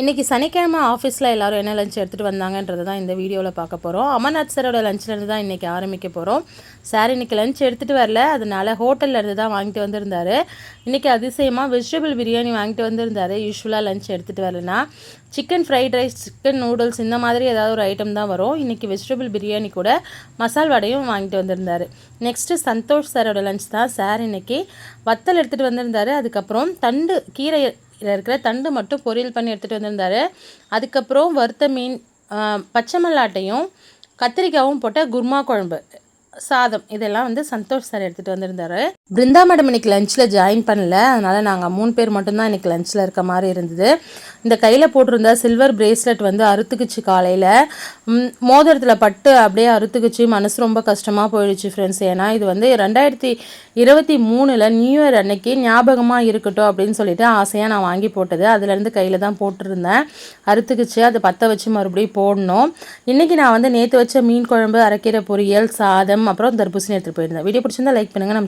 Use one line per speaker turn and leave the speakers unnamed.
இன்றைக்கி சனிக்கிழமை ஆஃபீஸில் எல்லோரும் என்ன லஞ்ச் எடுத்துகிட்டு வந்தாங்கன்றது தான் இந்த வீடியோவில் பார்க்க போகிறோம் அமர்நாத் சாரோட லஞ்ச்லேருந்து தான் இன்றைக்கி ஆரம்பிக்க போகிறோம் சார் இன்றைக்கி லஞ்ச் எடுத்துகிட்டு வரல அதனால் ஹோட்டல்லேருந்து தான் வாங்கிட்டு வந்திருந்தார். இன்றைக்கி அதிசயமாக வெஜிடபிள் பிரியாணி வாங்கிட்டு வந்திருந்தார். யூஸ்வலாக லஞ்ச் எடுத்துகிட்டு வரலனா chicken fried rice chicken noodles இந்த மாதிரி ஏதாவது ஒரு ஐட்டம் தான் வரும். இன்றைக்கி வெஜிடபிள் பிரியாணி கூட மசால் வடையும் வாங்கிட்டு வந்திருந்தார். நெக்ஸ்ட்டு சந்தோஷ் சாரோட லஞ்ச் தான். சார் இன்றைக்கி வத்தல் எடுத்துகிட்டு வந்திருந்தாரு. அதுக்கப்புறம் தண்டு கீரை இதில் இருக்கிற தண்டு மட்டும் பொரியல் பண்ணி எடுத்துகிட்டு வந்திருந்தாரு. அதுக்கப்புறம் வறுத்த மீன் பச்சை மல்லாட்டையும் கத்திரிக்காயும் போட்ட குர்மா குழம்பு. சாதம். இதெல்லாம் வந்து சந்தோஷ் சார் எடுத்துகிட்டு வந்திருந்தாரு. பிருந்தா மேடம் இன்னைக்கு லஞ்சில் ஜாயின் பண்ணல. அதனால் நாங்கள் மூணு பேர் மட்டும்தான் இன்னைக்கு லஞ்சில் இருக்க மாதிரி இருந்தது. இந்த கையில் போட்டிருந்த சில்வர் பிரேஸ்லெட் வந்து அறுத்துக்குச்சு காலையில். மோதிரத்தில் பட்டு அப்படியே அறுத்துக்குச்சு. மனசு ரொம்ப கஷ்டமாக போயிடுச்சு ஃப்ரெண்ட்ஸ் ஏன்னா இது வந்து ரெண்டாயிரத்தி இருபத்தி மூணில் நியூ இயர் அன்னைக்கு ஞாபகமாக இருக்கட்டும் அப்படின்னு சொல்லிட்டு ஆசையாக நான் வாங்கி போட்டது. அதுலேருந்து கையில் தான் போட்டிருந்தேன். அறுத்துக்குச்சு. அதை பற்ற வச்சு மறுபடியும் போடணும். இன்றைக்கி நான் வந்து நேற்று வச்ச மீன் குழம்பு அரைக்கிற பொரியல் சாதம் அப்புறம் தர்பூசணி எடுத்துகிட்டு போயிருந்தேன். வீடியோ பிடிச்சிருந்தா லைக் பண்ணுங்கள் நம்ம